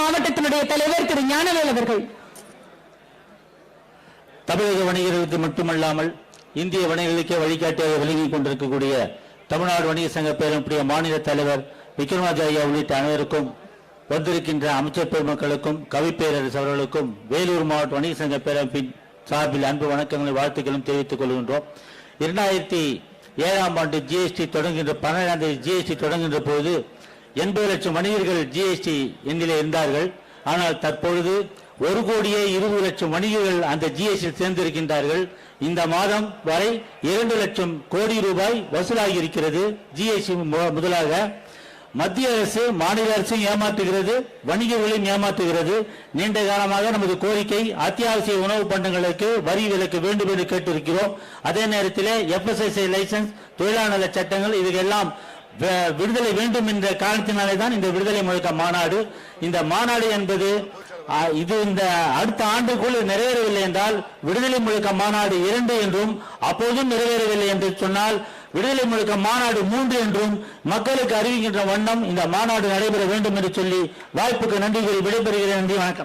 மாவட்டத்தினுடைய தலைவர் திரு ஞானவேல் அவர்கள். தமிழக வணிகர்களுக்கு மட்டுமல்லாமல் இந்திய வணிகர்களுக்கே வழிகாட்டியாக விளங்கிக் கொண்டிருக்கக்கூடிய தமிழ்நாடு வணிக சங்க பேரமுடைய மாநில தலைவர் விக்ரமாஜாயா உள்ளிட்ட அனைவருக்கும் வந்திருக்கின்ற அமைச்சர் பெருமக்களுக்கும் கவிப்பேரரசு அவர்களுக்கும் வேலூர் மாவட்ட வணிக சங்க பேரமைப்பின் சார்பில் அன்பு வணக்கங்களும் வாழ்த்துக்களும் தெரிவித்துக் கொள்கின்றோம். இரண்டாயிரத்தி ஏழாம் ஆண்டு ஜிஎஸ்டி தொடங்குகின்ற பன்னெண்டாம் தேதி ஜிஎஸ்டி தொடங்குகின்ற போது எண்பது லட்சம் வணிகர்கள் ஜிஎஸ்டி எண்ணிலே இருந்தார்கள். ஆனால் தற்பொழுது ஒரு கோடியே இருபது லட்சம் வணிகர்கள் அந்த ஜிஎஸ்டி சேர்ந்திருக்கின்றார்கள். இந்த மாதம் வரை இரண்டு லட்சம் கோடி ரூபாய் வசூலாகி இருக்கிறது ஜிஎஸ்டி முதலாக. மத்திய அரசு மாநில அரசையும் ஏமாற்றுகிறது வணிகர்களையும் ஏமாற்றுகிறது. நீண்ட காலமாக நமது கோரிக்கை அத்தியாவசிய உணவு பண்டங்களுக்கு வரி விலக்கு வேண்டும் என்று கேட்டிருக்கிறோம். அதே நேரத்தில் எஃப்எஸ்எஸ்ஐ லைசன்ஸ் தொழிலாளர் சட்டங்கள் இதுக்கெல்லாம் எல்லாம் விடுதலை வேண்டும் என்ற காரணத்தினாலே தான் இந்த விடுதலை முழக்க மாநாடு. இந்த மாநாடு என்பது இது இந்த அடுத்த ஆண்டுக்குள் நிறைவேறவில்லை என்றால் விடுதலை முழக்க மாநாடு இரண்டு என்றும் அப்போதும் நிறைவேறவில்லை என்று சொன்னால் விடுதலை முழுக்க மாநாடு மூன்று என்றும் மக்களுக்கு அறிவிக்கின்ற வண்ணம் இந்த மாநாடு நடைபெற வேண்டும் என்று சொல்லி வாய்ப்புக்கு நன்றி கூறி விடைபெறுகிறேன். நன்றி வணக்கம்.